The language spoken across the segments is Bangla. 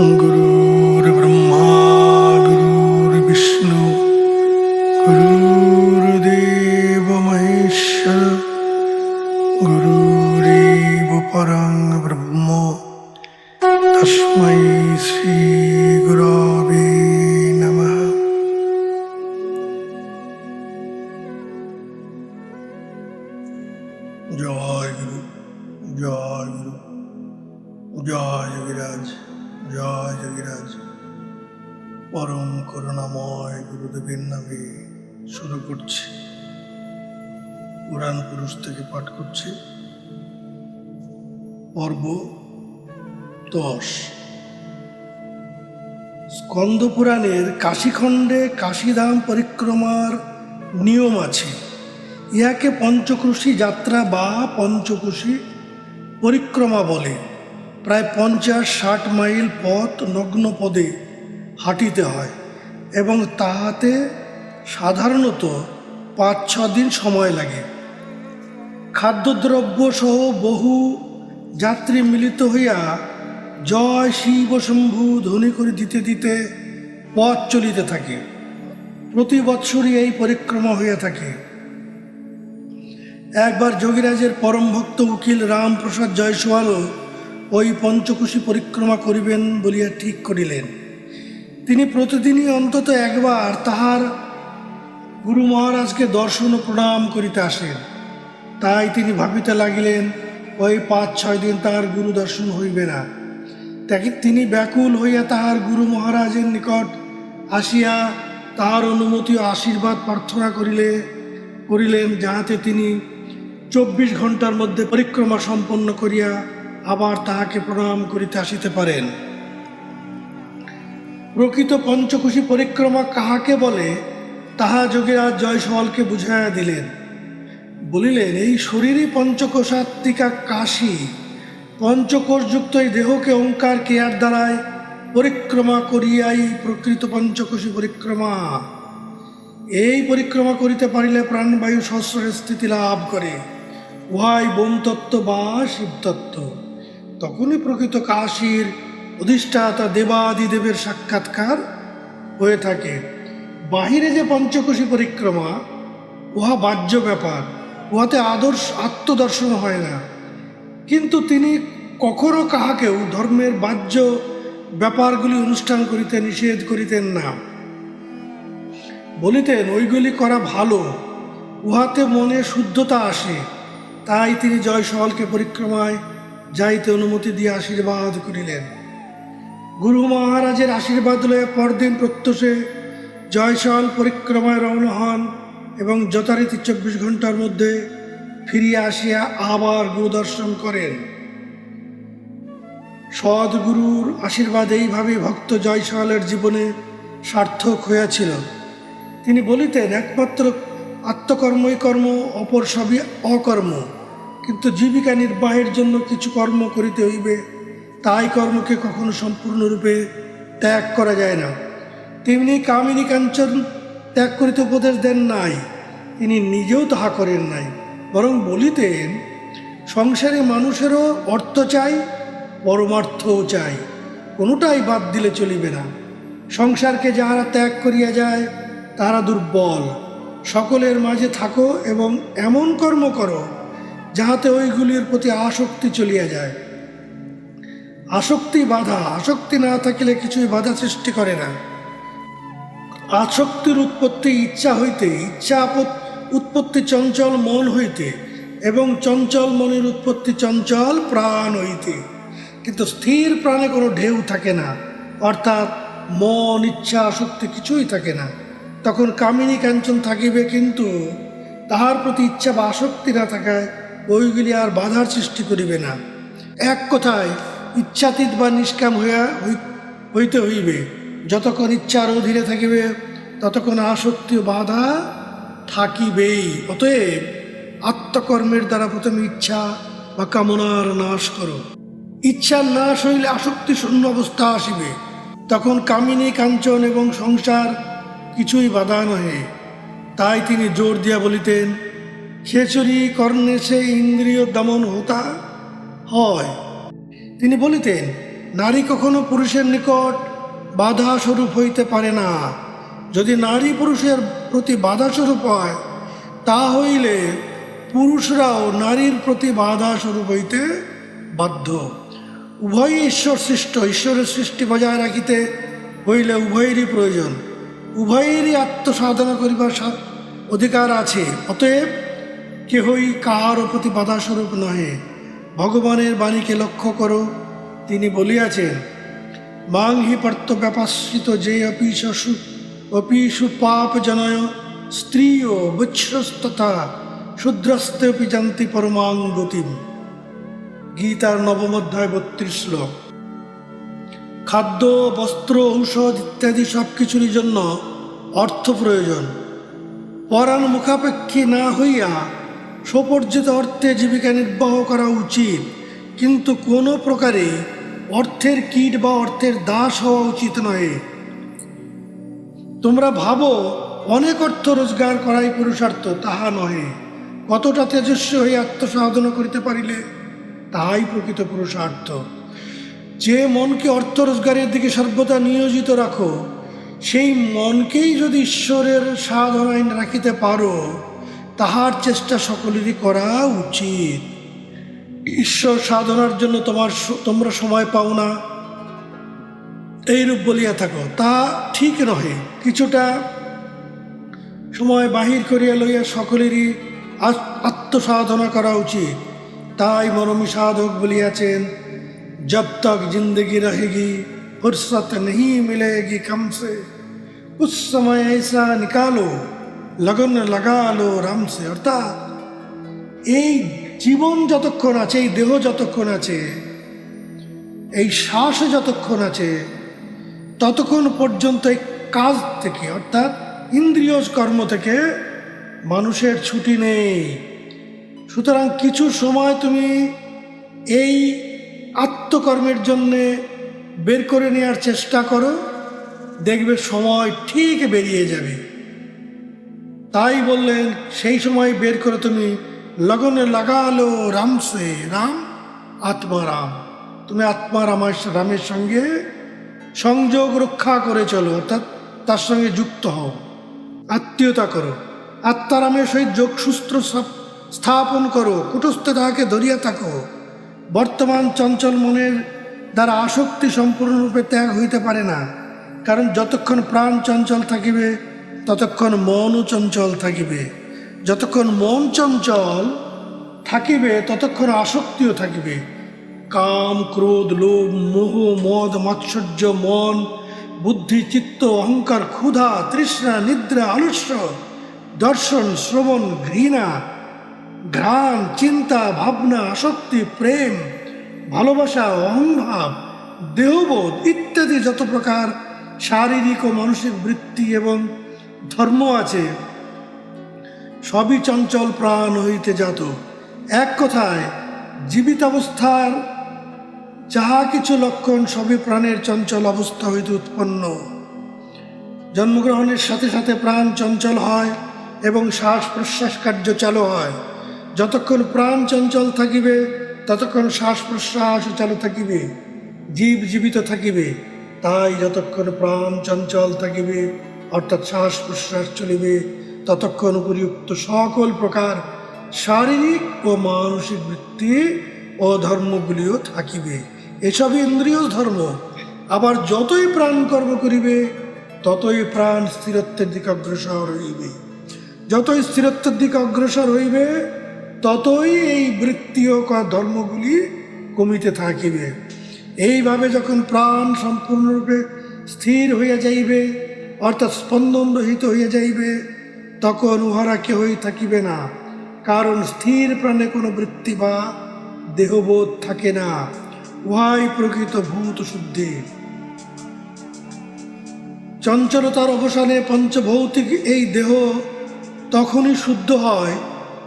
Guru দশ। স্কন্দ পুরাণের কাশীখণ্ডে কাশীধাম পরিক্রমার নিয়ম আছে। ইহাকে পঞ্চক্রোশী যাত্রা বা পঞ্চকোশী পরিক্রমা বলে। প্রায় পঞ্চাশ ষাট মাইল পথ নগ্ন পদে হাঁটিতে হয় এবং তাহাতে সাধারণত পাঁচ ছ দিন সময় লাগে। খাদ্যদ্রব্য সহ বহু যাত্রী মিলিত হইয়া জয় শিব শম্ভু ধ্বনি করে দিতে দিতে পথ চলিতে থাকে। প্রতি বৎসরই এই পরিক্রমা হইয়া থাকে। একবার যোগীরাজের পরম ভক্ত উকিল রামপ্রসাদ জয়সওয়ালও ওই পঞ্চকোশী পরিক্রমা করিবেন বলিয়া ঠিক করিলেন। তিনি প্রতিদিনই অন্তত একবার তাহার গুরু মহারাজকে দর্শন ও প্রণাম করিতে আসেন। তাই তিনি ভাবিতে লাগিলেন, ওই পাঁচ ছয় দিন তাহার গুরু দর্শন হইবে না। তিনি ব্যাকুল হইয়া তাহার গুরু মহারাজের নিকট আসিয়া তাহার অনুমতি ও আশীর্বাদ প্রার্থনা করিলে, করিলেন, যাহাতে তিনি চব্বিশ ঘণ্টার মধ্যে পরিক্রমা সম্পন্ন করিয়া আবার তাহাকে প্রণাম করিতে আসিতে পারেন। প্রকৃত পঞ্চকোশী পরিক্রমা কাহাকে বলে, তাহা যোগীরাজ জয়সওয়ালকে বুঝাইয়া দিলেন। বলিলেন, এই শরীরই পঞ্চকোষাত্মিকা কাশী। পঞ্চকোষযুক্ত এই দেহকে ওঙ্কার কেয়ার দ্বারায় পরিক্রমা করিয়াই প্রকৃত পঞ্চকোষী পরিক্রমা। এই পরিক্রমা করিতে পারিলে প্রাণবায়ু সহস্রের স্থিতি লাভ করে। উহাই বোমতত্ত্ব বা শিবতত্ত্ব। তখনই প্রকৃত কাশীর অধিষ্ঠাতা দেবাদিদেবের সাক্ষাৎকার হয়ে থাকে। বাহিরে যে পঞ্চকোষী পরিক্রমা, উহা বাহ্য ব্যাপার। উহাতে আদর্শ, আত্মদর্শন হয় না। কিন্তু তিনি কখনো কাহাকেও ধর্মের বাহ্য ব্যাপারগুলি অনুষ্ঠান করিতে নিষেধ করিতেন না। বলিতেন, ওইগুলি করা ভালো, উহাতে মনে শুদ্ধতা আসে, তাই তিনি জয়সওয়ালকে পরিক্রমায় যাইতে অনুমতি দিয়ে আশীর্বাদ করিলেন। গুরু মহারাজের আশীর্বাদ লয়ে পরদিন প্রত্যুষে জয়সওয়াল পরিক্রমায় রওনা হন এবং যথারীতি চব্বিশ ঘণ্টার মধ্যে ফিরিয়া আসিয়া আবার গুরু দর্শন করেন। সদ্গুরুর আশীর্বাদ এইভাবে ভক্ত জয়সওয়ালের জীবনে সার্থক হইয়াছিল। তিনি বলিতেন, একমাত্র আত্মকর্মই কর্ম, অপর সবই অকর্ম। কিন্তু জীবিকা নির্বাহের জন্য কিছু কর্ম করিতে হইবে, তাই কর্মকে কখনো সম্পূর্ণরূপে ত্যাগ করা যায় না। তেমনি কামিনী কাঞ্চন ত্যাগ করিতে উপদেশ দেন নাই, তিনি নিজেও তাহা করেন নাই। বরং বলিতেন, সংসারে মানুষেরও অর্থ চাই, পরমার্থও চাই। কোনোটাই বাদ দিলে চলিবে না। সংসারকে যাহারা ত্যাগ করিয়া যায় তারা দুর্বল। সকলের মাঝে থাকো এবং এমন কর্ম করো, যাহাতে ওইগুলির প্রতি আসক্তি চলিয়া যায়। আসক্তি বাধা, আসক্তি না থাকিলে কিছুই বাধা সৃষ্টি করে না। আসক্তির উৎপত্তি ইচ্ছা হইতে ইচ্ছা আপত- উৎপত্তি চঞ্চল মন হইতে এবং চঞ্চল মনের উৎপত্তি চঞ্চল প্রাণ হইতে। কিন্তু স্থির প্রাণে কোনো ঢেউ থাকে না, অর্থাৎ মন, ইচ্ছা আসক্তি কিছুই থাকে না। তখন কামিনী কাঞ্চন থাকিবে কিন্তু তাহার প্রতি ইচ্ছা বা আসক্তি না থাকায় ওইগুলি আর বাধার সৃষ্টি করিবে না। এক কথায় ইচ্ছাতীত বা নিষ্কাম হইয়া হই- হইতে হইবে। যতক্ষণ ইচ্ছার অধীনে থাকিবে, ততক্ষণ আসক্তি ও বাধা থাকিবেই। অতএব আত্মকর্মের দ্বারা প্রথমে ইচ্ছা বা কামনার নাশ করো। ইচ্ছার নাশ হইলে আসক্তি শূন্য অবস্থা আসিবে। তখন কামিনী, কাঞ্চন এবং সংসার কিছুই বাধা নহে। তাই তিনি জোর দিয়া বলিতেন খেচুরি কর্ণে সে ইন্দ্রিয় দমন হতা হয়। তিনি বলিতেন, নারী কখনো পুরুষের নিকট বাধা স্বরূপ হইতে পারে না। যদি নারী পুরুষের প্রতি বাধা স্বরূপ হয়, তা হইলে পুরুষরাও নারীর প্রতি বাধা স্বরূপ হইতে বাধ্য। উভয়ই ঈশ্বর সৃষ্ট, ঈশ্বরের সৃষ্টি বজায় রাখিতে হইলে উভয়েরই প্রয়োজন। উভয়েরই আত্মসাধনা করিবার অধিকার আছে। অতএব কেহই কাহারও প্রতি বাধাস্বরূপ নহে। ভগবানের বাণীকে লক্ষ্য করো, তিনি বলিয়াছেন মাং হি পার্থ ব্যাপাশ্রিত যে অপিশু অপিশু পাপ জনয় স্ত্রীয় বৎসস্তথা শূদ্রস্তেপি জান্তি পরমাং গতিম গীতার নবম অধ্যায় বত্রিশ শ্লোক। খাদ্য, বস্ত্র, ঔষধ ইত্যাদি সব কিছুরই জন্য অর্থ প্রয়োজন। পরাণ মুখাপেক্ষী না হইয়া স্বপর্জিত অর্থে জীবিকা নির্বাহ করা উচিত, কিন্তু কোনো প্রকারে অর্থের কীট বা অর্থের দাস হওয়া উচিত নয় তোমরা ভাবো, অনেক অর্থ রোজগার করাই পুরুষার্থ, তাহা নহে। কতটা তেজস্বী হয়ে আত্মসাধনা করিতে পারিলে, তাহাই প্রকৃত পুরুষার্থ। যে মনকে অর্থ রোজগারের দিকে সর্বদা নিয়োজিত রাখো, সেই মনকেই যদি ঈশ্বরের সাধনায় রাখিতে পারো, তাহার চেষ্টা সকলেরই করা উচিত। ঈশ্বর সাধনার জন্য তোমার তোমরা সময় পাও না। এইরূপ বলিয়া থাকো, তা ঠিক নহে। কিছুটা সময় বাহির করিয়া লইয়া সকলেরই আত্মসাধনা করা উচিত। তাই মরমী সাধক বলিয়াছেন, জব তক জিন্দগি রহেগি, ফুরসত নহি মিলেগি কমসে। উস সময় এসা নিকালো, লগন লাগালো রামসে। অর্থাৎ এই জীবন যতক্ষণ আছে, এই দেহ যতক্ষণ আছে, এই শ্বাস যতক্ষণ আছে ততক্ষণ পর্যন্ত এই কাজ থেকে, অর্থাৎ ইন্দ্রিয় কর্ম থেকে মানুষের ছুটি নেই। সুতরাং কিছু সময় তুমি এই আত্মকর্মের জন্যে বের করে নেওয়ার চেষ্টা করো, দেখবে সময় ঠিক বেরিয়ে যাবে। তাই বললেন, সেই সময় বের করে তুমি লগনে লাগালো রামসে, রাম আত্মারাম তুমি আত্মা রামের রামের সঙ্গে সংযোগ রক্ষা করে চলো, অর্থাৎ তার সঙ্গে যুক্ত হও। আত্মীয়তা করো। আত্মারামের সহিত যোগসূত্র স্থাপন করো। কুটস্থে তাহাকে ধরিয়া থাকো। বর্তমান চঞ্চল মনের দ্বারা আসক্তি সম্পূর্ণরূপে ত্যাগ হইতে পারে না। কারণ যতক্ষণ প্রাণ চঞ্চল থাকিবে, ততক্ষণ মনও চঞ্চল থাকিবে। যতক্ষণ মন চঞ্চল থাকিবে, ততক্ষণ আসক্তিও থাকিবে। কাম, ক্রোধ, লোভ, মোহ, মদ, মাৎসর্য, মন, বুদ্ধি, চিত্ত, অহংকার, ক্ষুধা, তৃষ্ণা, নিদ্রা, আলস্য, দর্শন, শ্রবণ, ঘৃণা, ঘ্রাণ, চিন্তা, ভাবনা, আসক্তি, প্রেম, ভালোবাসা, অহংভাব, দেহবোধ ইত্যাদি যত প্রকার শারীরিক ও মানসিক বৃত্তি এবং ধর্ম আছে, সবই চঞ্চল প্রাণ হইতে জাত। এক কথায় জীবিত অবস্থার যাহা কিছু লক্ষণ সবই প্রাণের চঞ্চল অবস্থা হইতে উৎপন্ন। জন্মগ্রহণের সাথে সাথে প্রাণ চঞ্চল হয় এবং শ্বাস প্রশ্বাস কার্য চালু হয়। যতক্ষণ প্রাণ চঞ্চল থাকিবে, ততক্ষণ শ্বাস প্রশ্বাস চালু থাকিবে, জীব জীবিত থাকিবে, তাই যতক্ষণ প্রাণ চঞ্চল থাকিবে, অর্থাৎ শ্বাস প্রশ্বাস চলিবে, ততক্ষণ উপরিউক্ত সকল প্রকার শারীরিক ও মানসিক বৃত্তি ও ধর্মগুলিও থাকিবে। এসবই ইন্দ্রিয় ধর্ম। আবার যতই প্রাণ কর্ম করিবে, ততই প্রাণ স্থিরত্বের দিকে অগ্রসর হইবে। যতই স্থিরত্বের দিকে অগ্রসর হইবে, ততই এই বৃত্তীয় ধর্মগুলি কমিতে থাকিবে। এইভাবে যখন প্রাণ সম্পূর্ণরূপে স্থির হইয়া যাইবে, অর্থাৎ স্পন্দন রহিত হইয়া যাইবে, তখন উহারা কেহই থাকিবে না। কারণ স্থির প্রাণে কোনো বৃত্তি বা দেহবোধ থাকে না। উহাই প্রকৃত ভূত শুদ্ধি। চঞ্চলতার অবসানে পঞ্চভৌতিক এই দেহ তখনই শুদ্ধ হয়,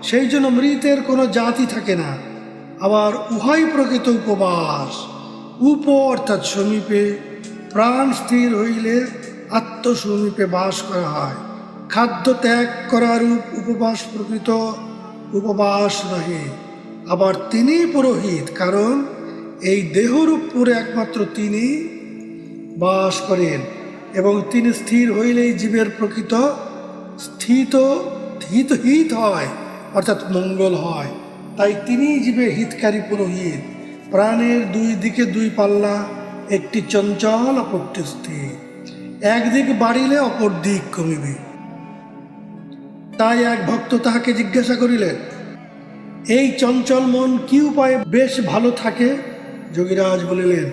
সেই জন্য মৃতের কোনো জাতি থাকে না। আবার উহাই প্রকৃত উপবাস। উপ অর্থাৎ সমীপে প্রাণ স্থির হইলে আত্মসমীপে বাস করা হয়। খাদ্য ত্যাগ করার উপ- উপবাস প্রকৃত উপবাস নহে। আবার তিনি পুরোহিত, কারণ এই দেহর উপরে একমাত্র তিনি বাস করেন এবং তিনি স্থির হইলেই জীবের প্রকৃত স্থিত হিত হিত হয়, অর্থাৎ মঙ্গল হয়। তাই তিনি জীবের হিতকারী পুরোহিত। প্রাণের দুই দিকে দুই পাল্লা, একটি চঞ্চল, অপরটি স্থির। একদিক বাড়িলে অপর দিক কমিবে। তাই এক ভক্ত তাহাকে জিজ্ঞাসা করিলেন, এই চঞ্চল মন কি উপায়ে বেশ ভালো থাকে? যোগীরাজ বলিলেন,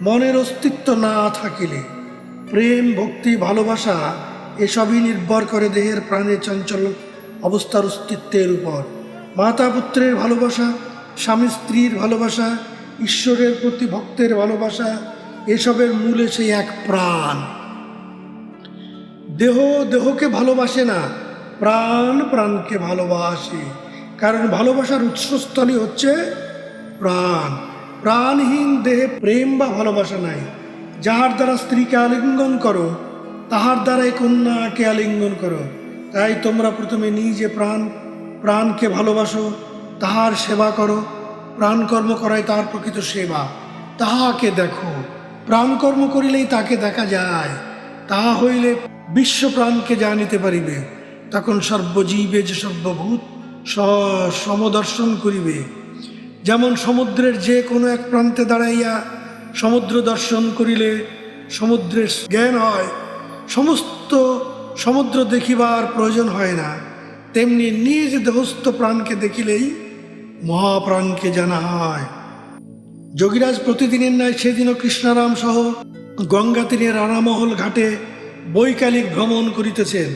মনের অস্তিত্ব না থাকিলে প্রেম, ভক্তি, ভালোবাসা এসবই নির্ভর করে দেহের প্রাণের চঞ্চল অবস্থার অস্তিত্বের উপর। মাতা পুত্রের ভালোবাসা, স্বামী স্ত্রীর ভালোবাসা, ঈশ্বরের প্রতি ভক্তের ভালোবাসা, এসবের মূলে সেই এক প্রাণ। দেহ দেহকে ভালোবাসে না, প্রাণ প্রাণকে ভালোবাসে। কারণ ভালোবাসার উৎসস্থলই হচ্ছে প্রাণ। প্রাণহীন দেহে প্রেম বা ভালোবাসা নাই। যাহার দ্বারা স্ত্রীকে আলিঙ্গন করো, তাহার দ্বারাই কন্যাকে আলিঙ্গন করো। তাই তোমরা প্রথমে নিজে প্রাণ, প্রাণকে ভালোবাসো, তাহার সেবা করো। প্রাণকর্ম করাই তাহার প্রকৃত সেবা। তাহাকে দেখো। প্রাণকর্ম করিলেই তাকে দেখা যায়। তাহা হইলে বিশ্ব প্রাণকে জানিতে পারিবে। তখন সর্বজীবে যে সর্বভূত সমদর্শন করিবে। যেমন সমুদ্রের যে কোনো এক প্রান্তে দাঁড়াইয়া সমুদ্র দর্শন করিলে সমুদ্রের জ্ঞান হয়, সমস্ত সমুদ্র দেখিবার প্রয়োজন হয় না। তেমনি নিজ দেহস্থ প্রাণকে দেখিলেই মহাপ্রাণকে জানা হয়। যোগীরাজ প্রতিদিনের ন্যায় সেদিনও কৃষ্ণারাম সহ গঙ্গা তীরে রানামহল ঘাটে বৈকালিক ভ্রমণ করিতেছেন।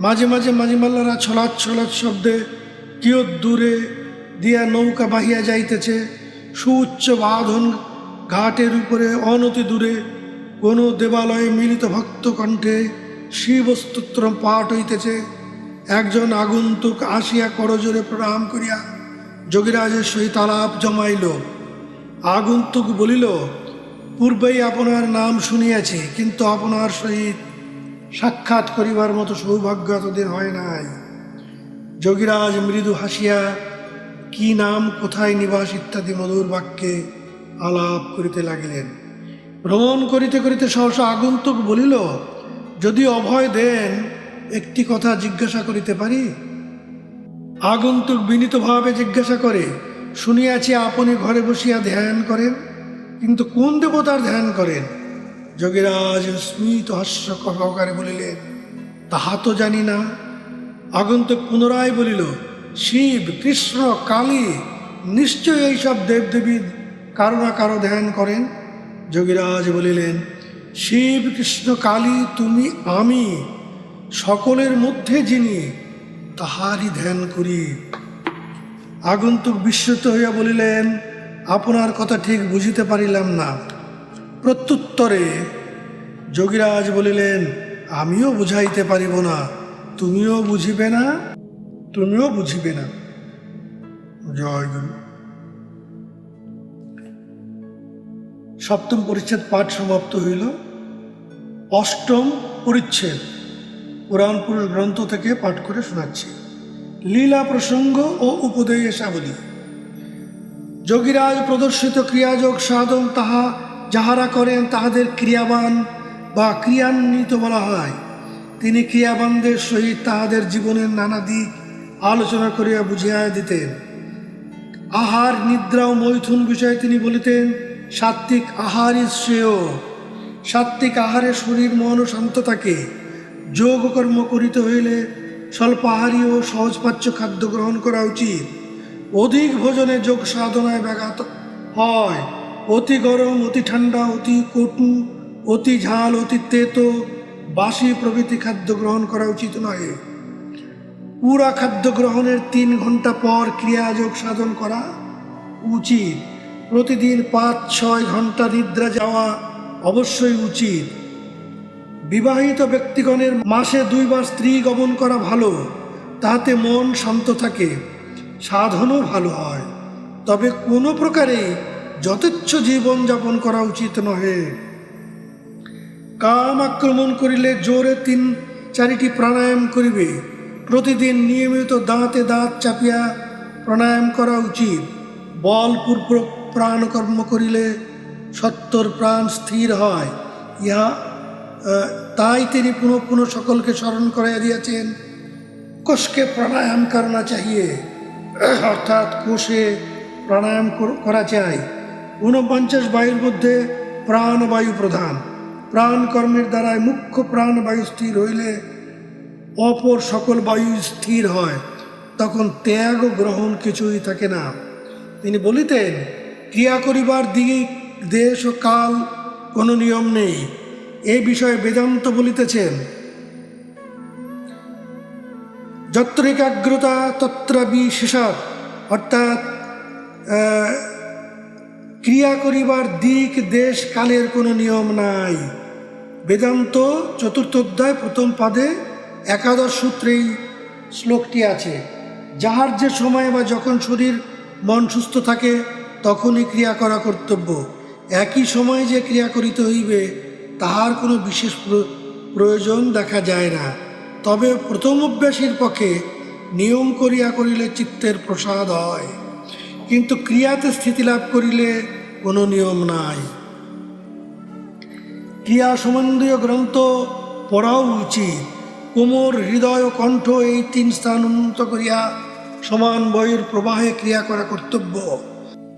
মাঝে মাঝে মাঝিমাল্লারা ছলাৎ ছলাৎ শব্দে কিয়ত দূরে দিয়া নৌকা বাহিয়া যাইতেছে। সুউচ্চ বাঁধন ঘাটের উপরে, অনতি দূরে, কোন দেবালয়ে মিলিত ভক্ত কণ্ঠে শিবস্তোত্র পাঠ হইতেছে। একজন আগন্তুক আসিয়া করজোরে প্রণাম করিয়া যোগীরাজের সহিত আলাপ জমাইল। আগন্তুক বলিল, পূর্বেই আপনার নাম শুনিয়াছি, কিন্তু আপনার সহিত সাক্ষাৎ করিবার মতো সৌভাগ্য এতদিন হয় নাই। যোগীরাজ মৃদু হাসিয়া কি নাম, কোথায় নিবাস ইত্যাদি মধুর বাক্যে আলাপ করিতে লাগিলেন। ভ্রমণ করিতে করিতে সহসা আগন্তুক বলিল, যদি অভয় দেন, একটি কথা জিজ্ঞাসা করিতে পারি? আগন্তুক বিনীতভাবে জিজ্ঞাসা করে, শুনিয়াছি আপনি ঘরে বসিয়া ধ্যান করেন, কিন্তু কোন দেবতার ধ্যান করেন? যোগীরাজ স্মিত হাস্য সহকারে বলিলেন, তাহা তো জানি না। আগন্তুক পুনরায় বলিল শিব, কৃষ্ণ, কালী নিশ্চয় এইসব দেবদেবীর কারও না কারও ধ্যান করেন। যোগীরাজ বলিলেন, শিব, কৃষ্ণ, কালী, তুমি, আমি সকলের মধ্যে যিনি, তাহারই ধ্যান করি। আগন্তুক বিস্মিত হইয়া বলিলেন, আপনার কথা ঠিক বুঝিতে পারিলাম না। প্রত্যুত্তরে যোগীরাজ বলিলেন, আমিও বুঝাইতে পারিব না, তুমিও বুঝিবে না। তুমিও বুঝিবে না। জয় গুরু। সপ্তম পরিচ্ছেদ পাঠ সমাপ্ত হইল। অষ্টম পরিচ্ছেদ পুরাণ পুরুষ গ্রন্থ থেকে পাঠ করে শোনাচ্ছি। লীলা প্রসঙ্গ ও উপদেশাবলী যোগীরাজ প্রদর্শিত ক্রিয়াযোগ সাধন তাহা যাহারা করেন তাহাদের ক্রিয়াবান বা ক্রিয়ান্বিত বলা হয়। তিনি ক্রিয়াবানদের সহিত তাহাদের জীবনের নানা দিক আলোচনা করিয়া বুঝিয়া দিতেন। আহার, নিদ্রা ও মৈথুন বিষয়ে তিনি বলিতেন, সাত্ত্বিক আহারই শ্রেয়। সাত্ত্বিক আহারে শরীর, মন ও শান্ত থাকে। যোগকর্ম করিতে হইলে স্বল্প স্বল্পাহারী ও সহজপাচ্য খাদ্য গ্রহণ করা উচিত। অধিক ভোজনে যোগ সাধনায় ব্যাঘাত হয়। অতি গরম, অতি ঠান্ডা, অতি কটু, অতি ঝাল, অতি তেতো, বাসি প্রভৃতি খাদ্য গ্রহণ করা উচিত নয় পুরা খাদ্য গ্রহণের তিন ঘণ্টা পর ক্রিয়াযোগ সাধন করা উচিত। প্রতিদিন পাঁচ, ছয় ঘণ্টা নিদ্রা যাওয়া অবশ্যই উচিত। বিবাহিত ব্যক্তিগণের মাসে দুইবার স্ত্রী গমন করা ভালো তাহাতে মন শান্ত থাকে, সাধনও ভালো হয়। তবে কোনো প্রকারে যথেচ্ছ জীবন যাপন করা উচিত নহে। কাম আক্রমণ করিলে জোরে তিন চারিটি প্রাণায়াম করিবে। প্রতিদিন নিয়মিত দাঁতে দাঁত চাপিয়া প্রাণায়াম করা উচিত। বলপূর্বক প্রাণ কর্ম করিলে সত্তর প্রাণ স্থির হয়। ইহা তাই তিনি পুনঃ পুনঃ সকলকে স্মরণ করাইয়া দিয়েছেন, কোষকে প্রাণায়াম করনা চাহিয়ে। অর্থাৎ কোষে প্রাণায়াম কর- চাই। ঊনপঞ্চাশ বায়ুর মধ্যে প্রাণবায়ু প্রধান। প্রাণ কর্মের দ্বারায় মুখ্য প্রাণবায়ু স্থির হইলে অপর সকল বায়ু স্থির হয়, তখন ত্যাগ ও গ্রহণ কিছুই থাকে না। তিনি বলিতেন, ক্রিয়া করিবার দিক দেশ ও কাল কোনো নিয়ম নেই। এই বিষয়ে বেদান্ত বলিতেছেন। যত্র একাগ্রতা তত্র বিশেষাৎ। অর্থাৎ ক্রিয়া করিবার দিক দেশ কালের কোনো নিয়ম নাই। বেদান্ত চতুর্থ অধ্যায় প্রথম পাদে একাদশ সূত্রেই শ্লোকটি আছে, যাহার যে সময় বা যখন শরীর মন সুস্থ থাকে, তখনই ক্রিয়া করা কর্তব্য। একই সময়ে যে ক্রিয়া করিতে হইবে, তাহার কোনো বিশেষ প্র- প্রয়োজন দেখা যায় না। তবে প্রথম অভ্যাসীর পক্ষে নিয়ম করিয়া করিলে চিত্তের প্রসাদ হয়। কিন্তু ক্রিয়াতে স্থিতি লাভ করিলে কোনো নিয়ম নাই। ক্রিয়া সম্বন্ধীয় গ্রন্থ পড়াও উচিত। কোমর হৃদয় কণ্ঠ এই তিন স্থান উন্নত করিয়া সমান বয়ের প্রবাহে ক্রিয়া করা কর্তব্য।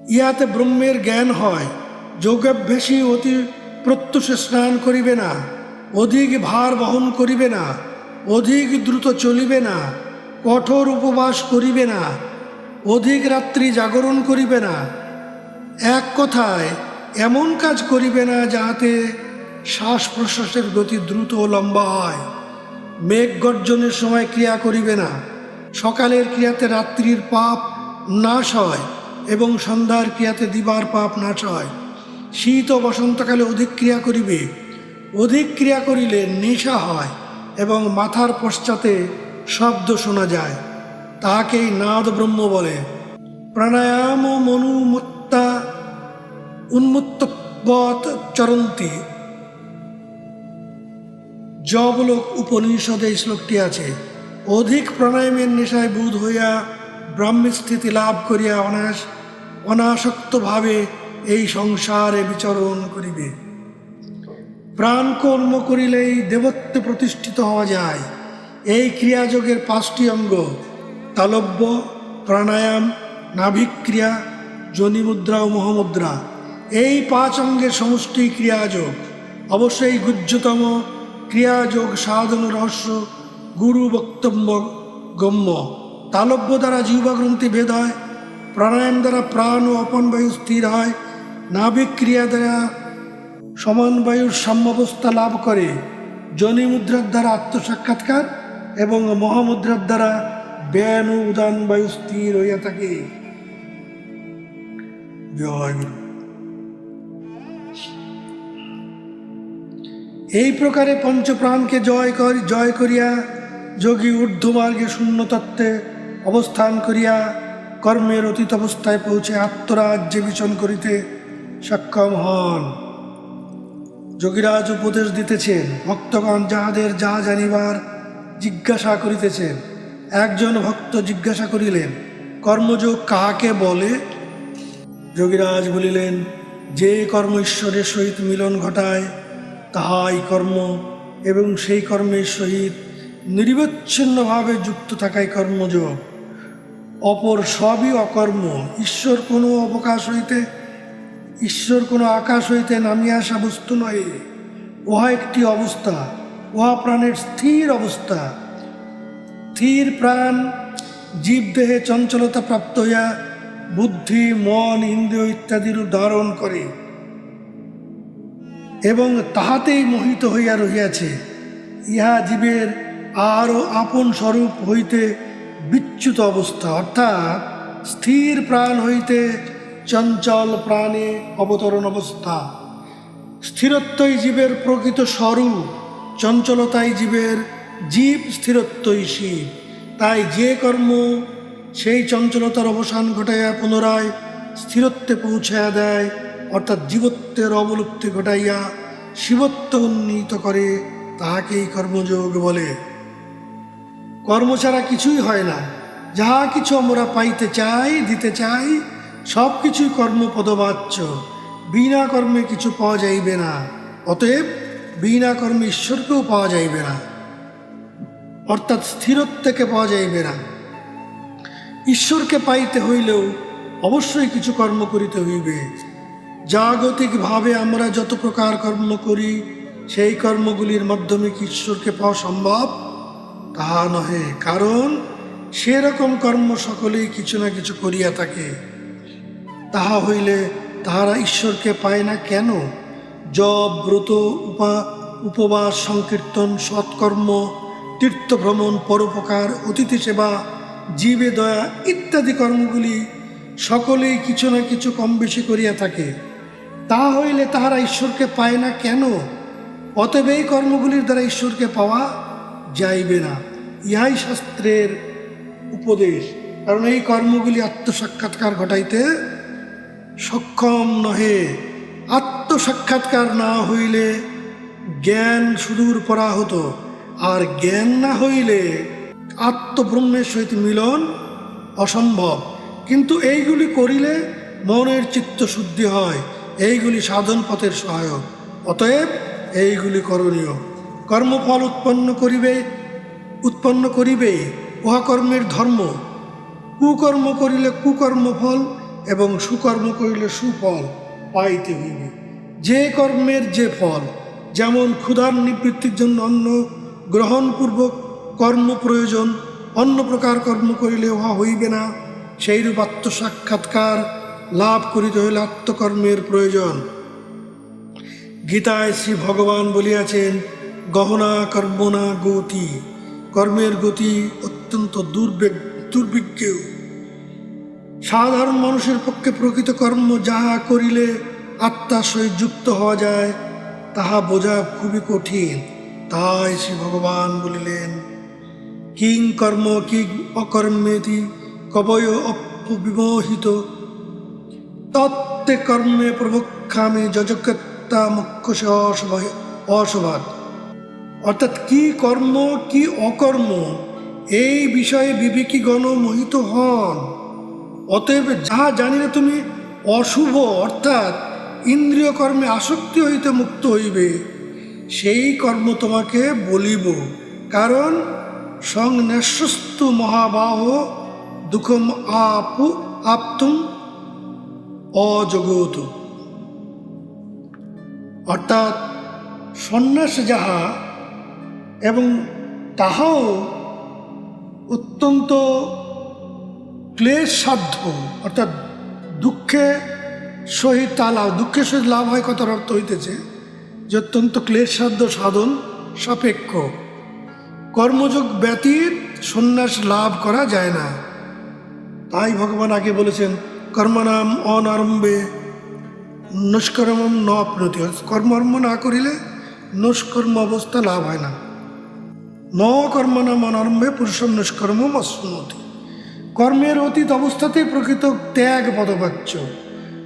ইহাতে ব্রহ্মের জ্ঞান হয়, যোগাভ্যাসী অতি প্রত্যুষে স্নান করিবে না, অধিক ভার বহন করিবে না, অধিক দ্রুত চলিবে না, কঠোর উপবাস করিবে না, অধিক রাত্রি জাগরণ করিবে না। এক কথায়, এমন কাজ করিবে না যাহাতে শ্বাস প্রশ্বাসের গতি দ্রুত ও লম্বা হয়। মেঘ গর্জনের সময় ক্রিয়া করিবে না। সকালের ক্রিয়াতে রাত্রির পাপ নাশ হয় এবং সন্ধ্যার ক্রিয়াতে দিবার পাপ নাশ হয়। শীত ও বসন্তকালে অধিক ক্রিয়া করিবে। অধিক ক্রিয়া করিলে নেশা হয় এবং মাথার পশ্চাতে শব্দ শোনা যায়। তাহাকেই নাদ ব্রহ্ম বলে। প্রাণায়াম মনুমত্তা উন্মুক্তবৎ চরন্তি। জবলোক উপনিষদে শ্লোকটি আছে, অধিক প্রাণায়ামের নেশায় বুধ হইয়া ব্রাহ্মী স্থিতি লাভ করিয়া অনাস, অনাসক্তভাবে এই সংসারে বিচরণ করিবে। প্রাণ কর্ম করিলেই দেবত্বে প্রতিষ্ঠিত হওয়া যায়। এই ক্রিয়াযোগের পাঁচটি অঙ্গ, তালব্য, প্রাণায়াম, নাভিক্রিয়া যোনিমুদ্রা ও মহামুদ্রা। এই পাঁচ অঙ্গের সমষ্টি ক্রিয়াযোগ। অবশ্যই গুহ্যতম ক্রিয়াযোগ সাধন রহস্য গুরু বক্তব্য গম্য। তালব্য দ্বারা জীবগ্রন্থি ভেদ হয় প্রাণায়াম দ্বারা প্রাণ ও অপন বায়ু স্থির হয়, নাভিক ক্রিয়া দ্বারা সমান বায়ুর সাম্যাবস্থা লাভ করে। জনি মুদ্রার দ্বারা আত্মসাক্ষাৎকার এবং মহামুদ্রার দ্বারা ব্যান ও উদান বায়ু স্থির হইয়া থাকে। জয় এই প্রকারে পঞ্চপ্রাণকে জয় কর জয় করিয়া যোগী ঊর্ধ্বমার্গে শূন্য তত্ত্বে অবস্থান করিয়া কর্মের অতীত অবস্থায় পৌঁছে আত্মরাজ্যে বিচন করিতে সক্ষম হন। যোগীরাজ উপদেশ দিতেছেন, ভক্তগণ যাহাদের যা জানিবার জিজ্ঞাসা করিতেছেন, একজন ভক্ত জিজ্ঞাসা করিলেন, কর্মযোগ কাকে বলে? যোগীরাজ বলিলেন, যে কর্ম ঈশ্বরের সহিত মিলন ঘটায় তাহাই কর্ম এবং সেই কর্মের সহিত নিরবচ্ছিন্নভাবে যুক্ত থাকাই কর্মযোগ। অপর সবই অকর্ম। ঈশ্বর কোনো অবকাশ হইতে, ঈশ্বর কোনো আকাশ হইতে নামিয়া আসা বস্তু নয় উহা একটি অবস্থা, উহা প্রাণের স্থির অবস্থা। স্থির প্রাণ, জীবদেহে চঞ্চলতা প্রাপ্ত হইয়া বুদ্ধি, মন, ইন্দ্রিয় ইত্যাদির ধারণ করে। এবং তাহাতেই মোহিত হইয়া রহিয়াছে। ইহা জীবের আরও আপন স্বরূপ হইতে বিচ্যুত অবস্থা, অর্থাৎ স্থির প্রাণ হইতে চঞ্চল প্রাণে অবতরণ অবস্থা। স্থিরত্বই জীবের প্রকৃত স্বরূপ, চঞ্চলতাই জীবের জীব স্থিরত্বই শিব। তাই যে কর্ম সেই চঞ্চলতার অবসান ঘটাইয়া পুনরায় স্থিরত্বে পৌঁছাইয়া দেয় অর্থাৎ জীবত্বের অবলুপ্তি ঘটাইয়া শিবত্ব উন্নীত করে, তাহাকেই কর্মযোগ বলে। কর্ম ছাড়া কিছুই হয় না। যাহা কিছু আমরা পাইতে চাই, দিতে চাই, সব কিছুই কর্মপদবাচ্য। বিনা কর্মে কিছু পাওয়া যাইবে না। অতএব বিনা কর্মে ঈশ্বরকেও পাওয়া যাইবে না। অর্থাৎ স্থিরত্বকে পাওয়া যাইবে না। ঈশ্বরকে পাইতে হইলেও অবশ্যই কিছু কর্ম করিতে হইবে। জাগতিকভাবে আমরা যত প্রকার কর্ম করি, সেই কর্মগুলির মাধ্যমে কি ঈশ্বরকে পাওয়া সম্ভব? তাহা নহে, কারণ সেরকম কর্ম সকলেই কিছু না কিছু করিয়া থাকে। তাহা হইলে তাহারা ঈশ্বরকে পায় না কেন? জপ, ব্রত, উপা, উপবাস, সংকীর্তন, সৎকর্ম, তীর্থভ্রমণ, পরোপকার, অতিথি সেবা জীবে দয়া ইত্যাদি কর্মগুলি সকলেই কিছু না কিছু কম বেশি করিয়া থাকে। তাহা হইলে তাহারা ঈশ্বরকে পায় না কেন? অতএব এই কর্মগুলির দ্বারা ঈশ্বরকে পাওয়া যাইবে না। ইহাই শাস্ত্রের উপদেশ। কারণ এই কর্মগুলি আত্মসাক্ষাৎকার ঘটাইতে সক্ষম নহে। আত্মসাক্ষাৎকার না হইলে জ্ঞান সুদূর পরাহত। আর জ্ঞান না হইলে আত্মব্রহ্মের সহিত মিলন অসম্ভব। কিন্তু এইগুলি করিলে মনের চিত্ত শুদ্ধি হয়। এইগুলি সাধন পথের সহায়ক। অতএব এইগুলি করণীয়। কর্মফল উৎপন্ন করিবে উৎপন্ন করিবে, উহা কর্মের ধর্ম। কুকর্ম করিলে কুকর্ম ফল এবং সুকর্ম করিলে সুফল পাইতে হইবে। যে কর্মের যে ফল, যেমন ক্ষুধার নিবৃত্তির জন্য অন্ন, গ্রহণপূর্বক কর্ম প্রয়োজন, অন্য প্রকার কর্ম করিলে উহা হইবে না। সেইরূপ আত্মসাক্ষাৎকার লাভ করিতে হইলে আত্মকর্মের প্রয়োজন। গীতায় শ্রী ভগবান বলিয়াছেন, গহনা কর্মনা গতি, কর্মের গতি অত্যন্ত দুর্বেগ দুর্বিজ্ঞ সাধারণ মানুষের পক্ষে প্রকৃত কর্ম যাহা করিলে আত্মার সহিত যুক্ত হওয়া যায়, তাহা বোঝা খুবই কঠিন। তাই শ্রী ভগবান বলিলেন, কিং কর্ম কিং অকর্মেতি কবয় অপবিমোহিত তত্ত্বে কর্মে প্রবক্ষামে যজকত্তা মুখ্য অসভাত অর্থাৎ কি কর্ম, কি অকর্ম, এই বিষয়ে বিবেকীগণ মোহিত হন। অতএব যাহা জানিলে তুমি অশুভ, অর্থাৎ ইন্দ্রিয় কর্মে আসক্তি হইতে মুক্ত হইবে, সেই কর্ম তোমাকে বলিব। কারণ সংন্যাসস্তু মহাবাহ দুঃখম আপু আপতুম অজগত। অর্থাৎ সন্ন্যাস যাহা এবং তাহাও অত্যন্ত ক্লেশ সাধ্য অর্থাৎ দুঃখে সহিত তা লাভ দুঃখের সহিত লাভ হয় কথার অর্থ হইতেছে যে অত্যন্ত ক্লেশ সাধ্য সাধন সাপেক্ষ। কর্মযোগ ব্যতীত সন্ন্যাস লাভ করা যায় না। তাই ভগবান আগে বলেছেন কর্মনাম অনারম্ভে নস্কর্ম ন আপনতি কর্মর্ম না করিলে নস্কর্ম অবস্থা লাভ হয় না। ন কর্মনাম অনারম্ভে পুরুষম নিষ্কর্ম অশ্নতি কর্মের অতীত অবস্থাতেই প্রকৃত ত্যাগ পদবাচ্য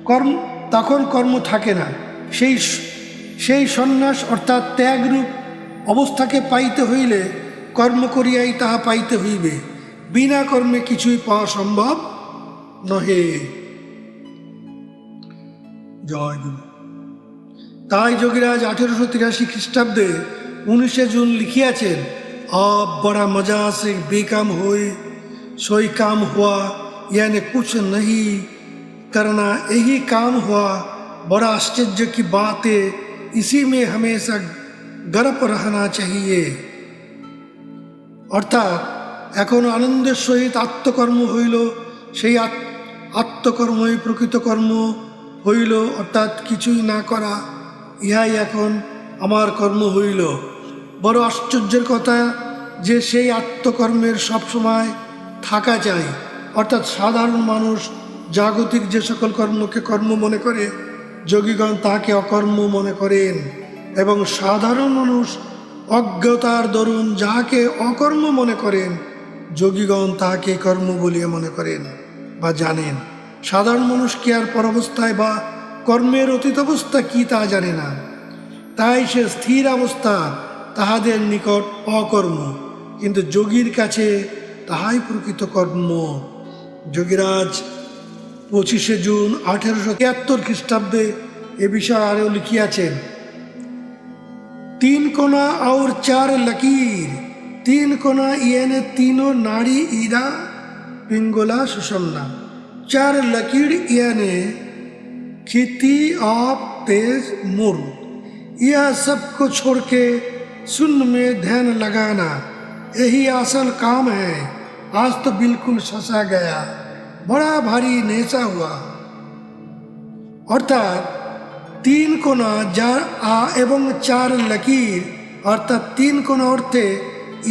কর্ম, তখন কর্ম থাকে না। সেই সেই সন্ন্যাস অর্থাৎ ত্যাগরূপ অবস্থাকে পাইতে হইলে কর্ম করিয়াই তাহা পাইতে হইবে। বিনা কর্মে কিছুই পাওয়া সম্ভব নহে জয় গুরু তাই যোগীরাজ আঠেরোশো তিরাশি খ্রিস্টাব্দে উনিশে জুন লিখিয়াছেন अब बड़ा मजा से बेकाम होए सोई काम हुआ यानी कुछ नहीं करना यही काम हुआ बड़ा आश्चर्य की बात है इसी में हमेशा গরপ रहना चाहिए অর্থাৎ এখন আনন্দের সহিত আত্মকর্ম হইল সেই আত- আত্মকর্মই প্রকৃত কর্ম হইল, অর্থাৎ কিছুই না করা, ইহাই এখন আমার কর্ম হইল। বড় আশ্চর্যের কথা যে সেই আত্মকর্মের সবসময় থাকা চাই অর্থাৎ সাধারণ মানুষ জাগতিক যে সকল কর্মকে কর্ম মনে করে, যোগীগণ তাহাকে অকর্ম মনে করেন এবং সাধারণ মানুষ অজ্ঞতার দরুন যাহাকে অকর্ম মনে করেন, যোগীগণ তাহাকে কর্ম বলিয়া মনে করেন। বা জানেন? সাধারণ মানুষ কি আর পরাবস্থায় বা কর্মের অতীত অবস্থা কি তা জানে না। তাই সে স্থির অবস্থা তাহাদের নিকট অকর্ম। কিন্তু যোগীর কাছে তাহাই প্রকৃত কর্ম। যোগীরাজ, পঁচিশে জুন আঠেরোশো তিয়াত্তর খ্রিস্টাব্দে এ বিষয়ে আরও লিখিয়াছেন, তিন কোনা আউর চার লকির, তিন কোনা ইয়েনে তিনও নারী ইরা पिंगोला सुषमना चार लकीर यानी खेती आप तेज मुर यह सबको छोड़ के सुन्न में ध्यान लगाना यही असल काम है आज तो बिल्कुल ससा गया बड़ा भारी नेसा हुआ অর্থাৎ তিন কোনা যার আ এবং চার লকির অর্থাৎ তিন কোনা অর্থে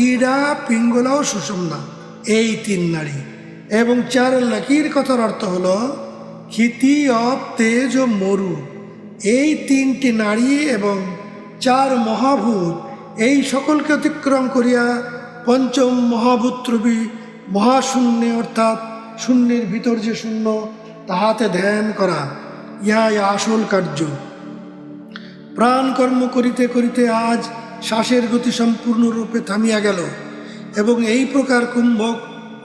ইডা পিঙ্গলা ও সুষমনা এই তিন নারী এবং চার লাকির কথার অর্থ হলো, ক্ষিতি অব তেজ ও মরু। এই তিনটি নারী এবং চার মহাভূত, এই সকলকে অতিক্রম করিয়া পঞ্চম মহাভূত্রবী মহাশূন্য অর্থাৎ শূন্যের ভিতর যে শূন্য, তাহাতে ধ্যান করা, ইহাই আসল কার্য। প্রাণ কর্ম করিতে করিতে আজ শ্বাসের গতি সম্পূর্ণরূপে থামিয়া গেল এবং এই প্রকার কুম্ভক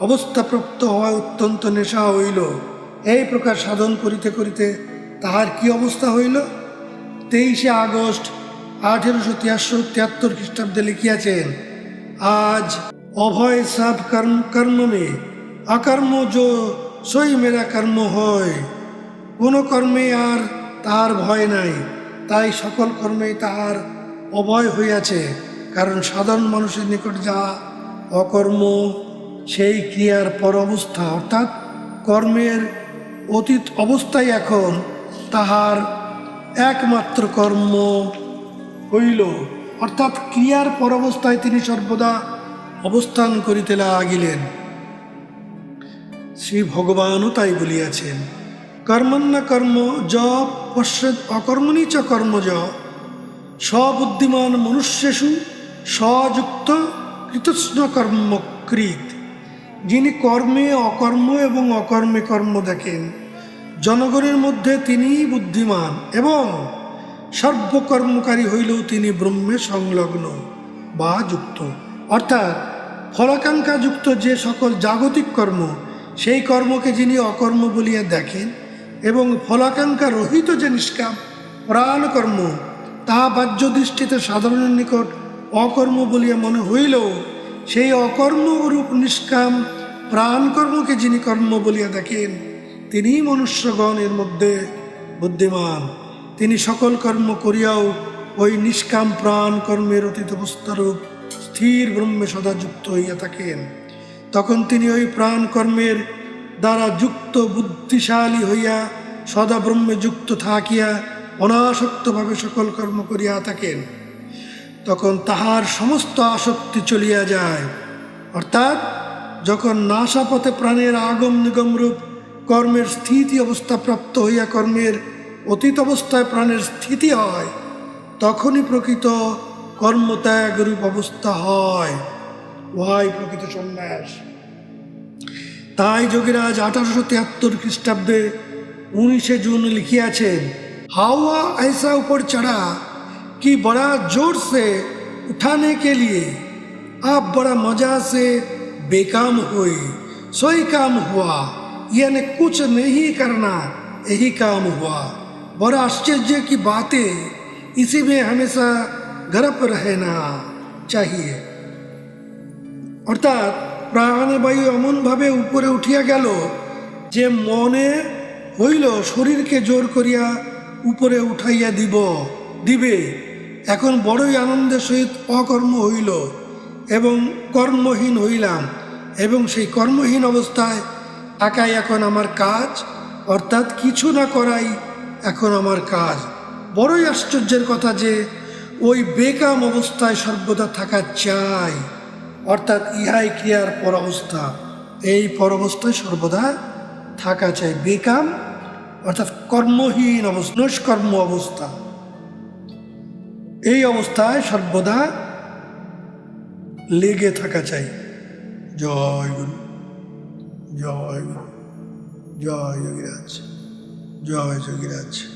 অবস্থাপ্রাপ্ত হওয়া অত্যন্ত নেশা হইল। এই প্রকার সাধন করিতে করিতে তাহার কি অবস্থা হইল? তেইশে আগস্ট আঠেরোশো তিয়াত্তর তিয়াত্তর খ্রিস্টাব্দে লিখিয়াছেন, আজ অভয় সব কর্ম কর্ম মে অকর্ম যো সই মেরা কর্ম হয়। কোনো কর্মে আর তাহার ভয় নাই, তাই সকল কর্মেই তাহার অভয় হইয়াছে, কারণ সাধারণ মানুষের নিকট যা অকর্ম সেই ক্রিয়ার পর অবস্থা অর্থাৎ কর্মের অতীত অবস্থায় এখন তাহার একমাত্র কর্ম হইল। অর্থাৎ ক্রিয়ার পর অবস্থায় তিনি সর্বদা অবস্থান করিতে লাগিলেন। শ্রী ভগবানও তাই বলিয়াছেন কর্মণ্য কর্ম য পশ্যেদ অকর্মণি চ কর্ম য। সবুদ্ধিমান মনুষ্যেষু সযুক্ত কৃতস্ন কর্মকৃত যিনি কর্মে অকর্ম এবং অকর্মে কর্ম দেখেন, জনগণের মধ্যে তিনিই বুদ্ধিমান এবং সর্বকর্মকারী হইলেও তিনি ব্রহ্মে সংলগ্ন বা যুক্ত। অর্থাৎ ফলাকাঙ্ক্ষাযুক্ত যে সকল জাগতিক কর্ম, সেই কর্মকে যিনি অকর্ম বলিয়া দেখেন এবং ফলাকাঙ্ক্ষা রহিত যে নিষ্কাম প্রাণকর্ম তাহা বাহ্য দৃষ্টিতে সাধারণের নিকট অকর্ম বলিয়া মনে হইলেও সেই অকর্মরূপ নিষ্কাম প্রাণকর্মকে যিনি কর্ম বলিয়া দেখেন, তিনিই মনুষ্যগণের মধ্যে বুদ্ধিমান। তিনি সকল কর্ম করিয়াও ওই নিষ্কাম প্রাণ কর্মের অতীত স্থির ব্রহ্মে সদা যুক্ত হইয়া থাকেন। তখন তিনি ওই প্রাণ কর্মের দ্বারা যুক্ত বুদ্ধিশালী হইয়া সদা ব্রহ্মে যুক্ত থাকিয়া অনাসক্তভাবে সকল কর্ম করিয়া থাকেন। তখন তাহার সমস্ত আসক্তি চলিয়া যায়। অর্থাৎ যখন নাশা পথে প্রাণের আগম নিগম রূপ কর্মের স্থিতি অবস্থা প্রাপ্ত হইয়া কর্মের অতীত অবস্থায় প্রাণের স্থিতি হয়, তখনই প্রকৃত কর্মত্যাগ রূপ অবস্থা হয়। ওহাই প্রকৃত সন্ন্যাস। তাই যোগীরাজ আঠারোশো তিয়াত্তর খ্রিস্টাব্দে উনিশে জুন লিখিয়াছেন, হাওয়া আইসা উপর ছাড়া कि बड़ा जोर से उठाने के लिए आप बड़ा मजा से बेकाम हुए सोई काम हुआ यानी कुछ नहीं करना यही काम हुआ बड़ा आश्चर्य की बातें इसी में हमेशा गरप रहना चाहिए অর্থাৎ প্রাণবায়ু এমনভাবে উপরে উঠিয়া গেল যে মনে হইল শরীরকে জোর করিয়া উপরে উঠাইয়া দিব দিবে এখন বড়ই আনন্দের সহিত অকর্ম হইল এবং কর্মহীন হইলাম এবং সেই কর্মহীন অবস্থায় একাই এখন আমার কাজ, অর্থাৎ কিছু না করাই এখন আমার কাজ। বড়ই আশ্চর্যের কথা যে ওই বেকাম অবস্থায় সর্বদা থাকা চাই, অর্থাৎ ইহাই ক্রিয়ার পর অবস্থা এই পর অবস্থায় সর্বদা থাকা চাই। বেকাম, অর্থাৎ কর্মহীন অবস্থা নৈষ্কর্ম অবস্থা। এই অবস্থায় সর্বদা লেগে থাকা চাই। জয় গুরু জয় গুরু জয় যোগীরাজ জয় যোগীরাজ।